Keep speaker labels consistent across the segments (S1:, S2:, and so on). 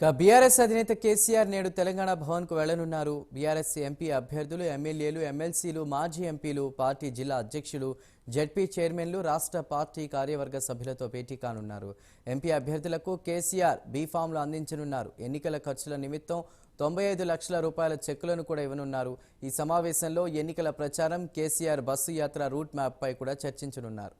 S1: ఇక బీఆర్ఎస్ అధినేత కేసీఆర్ నేడు తెలంగాణ భవన్కు వెళ్ళనున్నారు బీఆర్ఎస్ ఎంపీ అభ్యర్థులు ఎమ్మెల్యేలు ఎమ్మెల్సీలు మాజీ ఎంపీలు పార్టీ జిల్లా అధ్యక్షులు జడ్పీ చైర్మన్లు రాష్ట్ర పార్టీ కార్యవర్గ సభ్యులతో భేటీ కానున్నారు. ఎంపీ అభ్యర్థులకు కేసీఆర్ బీఫామ్లు అందించనున్నారు. ఎన్నికల ఖర్చుల నిమిత్తం తొంభై ఐదు లక్షల రూపాయల చెక్కులను కూడా ఇవ్వనున్నారు. ఈ సమావేశంలో ఎన్నికల ప్రచారం కేసీఆర్ బస్సు యాత్ర రూట్ మ్యాప్పై కూడా చర్చించనున్నారు.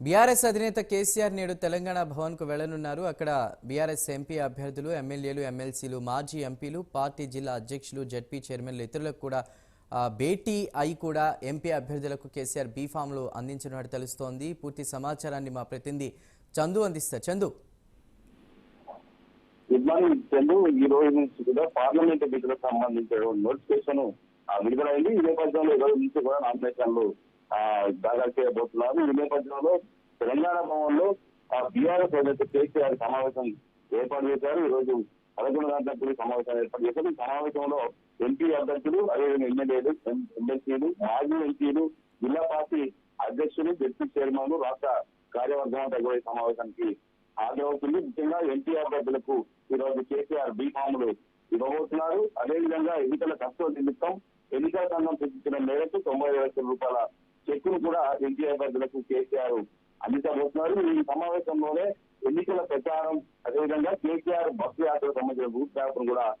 S1: బీఆర్ఎస్ అధినేత కేసీఆర్ నేడు తెలంగాణ భవన్కు వెళ్ళనున్నారు అక్కడ బీఆర్ఎస్ ఎంపీ అభ్యర్థులు ఎమ్మెల్యేలు ఎమ్మెల్సీలు మాజీ ఎంపీలు పార్టీ జిల్లా అధ్యక్షులు జడ్పీ చైర్మన్లు ఇతరులకు కూడా భేటీ అయి కూడా ఎంపీ అభ్యర్థులకు కేసీఆర్ బీఫామ్లు అందించినట్టు తెలుస్తోంది. పూర్తి సమాచారాన్ని మా ప్రతినిధి చందు అందిస్తారు. చందు.
S2: Good morning Chandu. ఈ రోజు నుంచి కూడా పార్లమెంట్ ఎన్నికలకు సంబంధించిన నోటిఫికేషన్ విడుదలైంది. ఈ నేపథ్యంలో ఈ రోజు నుంచి కూడా నామినేషన్లు ఆ, దాఖలు చేయబోతున్నారు ఈ నేపథ్యంలో తెలంగాణ భవన్లో బీఆర్ఎస్ అధినేత కేసీఆర్ సమావేశం ఏర్పాటు చేశారు. ఈ రోజు పదకొండు గంటలకు సమావేశం ఏర్పాటు చేశారు. ఈ సమావేశంలో ఎంపీ అభ్యర్థులు అదేవిధంగా ఎమ్మెల్యేలు ఎమ్మెల్సీలు మాజీ ఎంపీలు జిల్లా పార్టీ అధ్యక్షులు డిప్యూటీ చైర్మన్ రాష్ట్ర కార్యవర్గం అంతా సమావేశానికి హాజరవుతుంది. ముఖ్యంగా ఎంపీ అభ్యర్థులకు ఈ రోజు కేసీఆర్ బీఫాములు ఇవ్వబోతున్నారు. అదేవిధంగా ఎన్నికల ఖర్చుల నిమిత్తం ఎన్నికల సంఘం సూచించిన మేరకు తొంభై లక్షల రూపాయల చెక్కును కూడా ఎన్టీఆర్ అభ్యర్థులకు కేసీఆర్ అందించబోతున్నారు ఈ సమావేశంలోనే ఎన్నికల ప్రచారం అదేవిధంగా కేసీఆర్ బస్సు యాత్రకు సంబంధించిన రూట్ మ్యాప్ను కూడా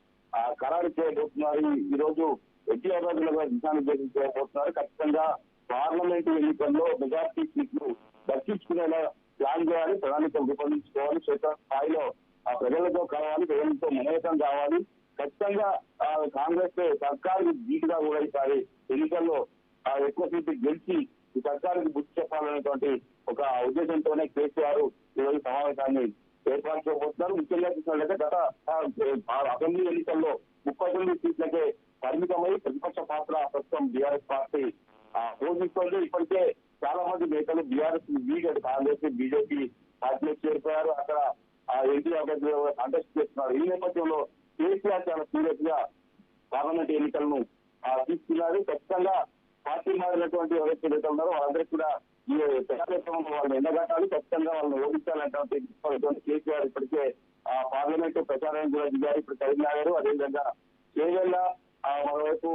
S2: ఖరారు చేయబోతున్నారు. ఈ- రోజు ఎన్టీ అభ్యర్థులకు దిశానిర్దేశం చేయబోతున్నారు. ఖచ్చితంగా పార్లమెంటు ఎన్నికల్లో మెజార్టీ సీట్లు దక్కించుకునేలా ప్లాన్ చేయాలి ప్రణాళికలు రూపొందించుకోవాలి. క్షేత్ర స్థాయిలో ఆ ప్రజలతో కలవాలి ప్రజలతో మమేకం కావాలి. ఖచ్చితంగా కాంగ్రెస్ సర్కారు ధీటుగా కూడా ఈసారి ఎన్నికల్లో ఆ, ఎక్కువ సీట్లు గెలిచి ఈ సర్కారుకి బుద్ధి చెప్పాలనేటువంటి ఒక ఉద్దేశంతోనే కేసీఆర్ ఈరోజు సమావేశాన్ని ఏర్పాటు చేయబోతున్నారు ముఖ్యంగా చూసినట్లయితే గత అసెంబ్లీ ఎన్నికల్లో ముప్పై తొమ్మిది సీట్లకే పరిమితమై ప్రతిపక్ష పాత్ర ప్రస్తుతం బీఆర్ఎస్ పార్టీ ఆ, పోషిస్తోంది. ఇప్పటికే చాలా మంది నేతలు బీఆర్ఎస్ వీడి కాంగ్రెస్ బీజేపీ పార్టీలో చేరిపోయారు. అక్కడ ఆ ఎంపీ అభ్యర్థులు కంటెస్ట్ చేస్తున్నారు. ఈ నేపథ్యంలో కేసీఆర్ చాలా సీరియస్గా పార్లమెంట్ ఎన్నికలను ఆ, తీసుకున్నారు. ఖచ్చితంగా పార్టీ మారినటువంటి ఎవరైతే అయితే ఉన్నారో వాళ్ళందరికీ కూడా ఈ ప్రజాస్వామ్యంలో వాళ్ళని ఎండగట్టాలి. ఖచ్చితంగా వాళ్ళని ఓడించాలంటే కేసీఆర్ ఇప్పటికే ఆ పార్లమెంట్ ప్రచారం కూడా దిగారు. ఇప్పుడు కరీంనగర్ అదేవిధంగా కేవల మరోవైపు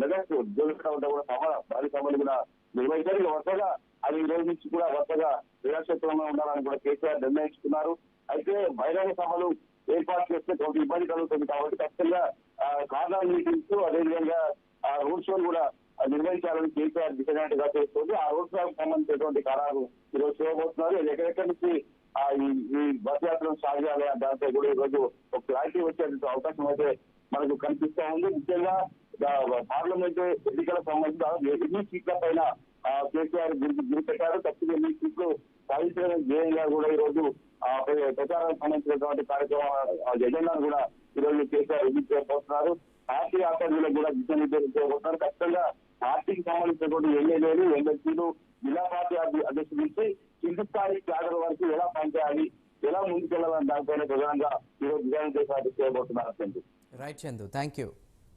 S2: మెదక్ జోలికట వద్ద కూడా సభ భారీ సభలు కూడా నిర్వహించారు వరుసగా అది ఈ రోజు నుంచి కూడా వరుసగా ప్రజాక్షేత్రంలో ఉండాలని కూడా కేసీఆర్ నిర్ణయించుకున్నారు. అయితే బహిరంగ సభలు ఏర్పాటు చేస్తే కొంత ఇబ్బంది కలుగుతుంది కాబట్టి ఖచ్చితంగా కార్నర్ మీటింగ్స్ అదేవిధంగా ఆ రోడ్ షోలు కూడా నిర్వహించాలని కేసీఆర్ డిసైడ్గా చేస్తుంది. ఆ రోడ్ షోకి సంబంధించినటువంటి ఖరారు ఈ రోజు చేయబోతున్నారు ఎక్కడెక్కడి నుంచి ఈ బస్ యాత్రను సాగాలి అనే దానిపై కూడా ఈ రోజు ఒక క్లారిటీ వచ్చేటువంటి అవకాశం అయితే మనకు కనిపిస్తా ఉంది. ముఖ్యంగా పార్లమెంట్ ఎన్నికల సంబంధించి ఎన్ని సీట్ల పైన కేసీఆర్ గురి గురి ఎన్ని సీట్లు సాధించడం ధ్యేయంగా కూడా ఈ రోజు ఆ, ప్రచారానికి సంబంధించినటువంటి కార్యక్రమం ఆ, ఎజెండాను కూడా ఈ రోజు కేసీఆర్ రిలీజ్ చేయబోతున్నారు పార్టీ అభ్యర్థులకు కూడా దిశానిర్దేశం చేయబోతున్నారు ఖచ్చితంగా పార్టీకి సంబంధించినటువంటి ఎమ్మెల్యేలు ఎమ్మెల్సీలు జిల్లా పార్టీ అధ్యక్షుల నుంచి కింది స్థాయి క్యాడర్ వరకు ఎలా పనిచేయాలి ఎలా ముందుకెళ్ళాలని దానిపైన ప్రధానంగా ఈరోజు విధానం దిశానిర్దేశాలు చేయబోతున్నారు
S1: రైట్ చందు థ్యాంక్ యూ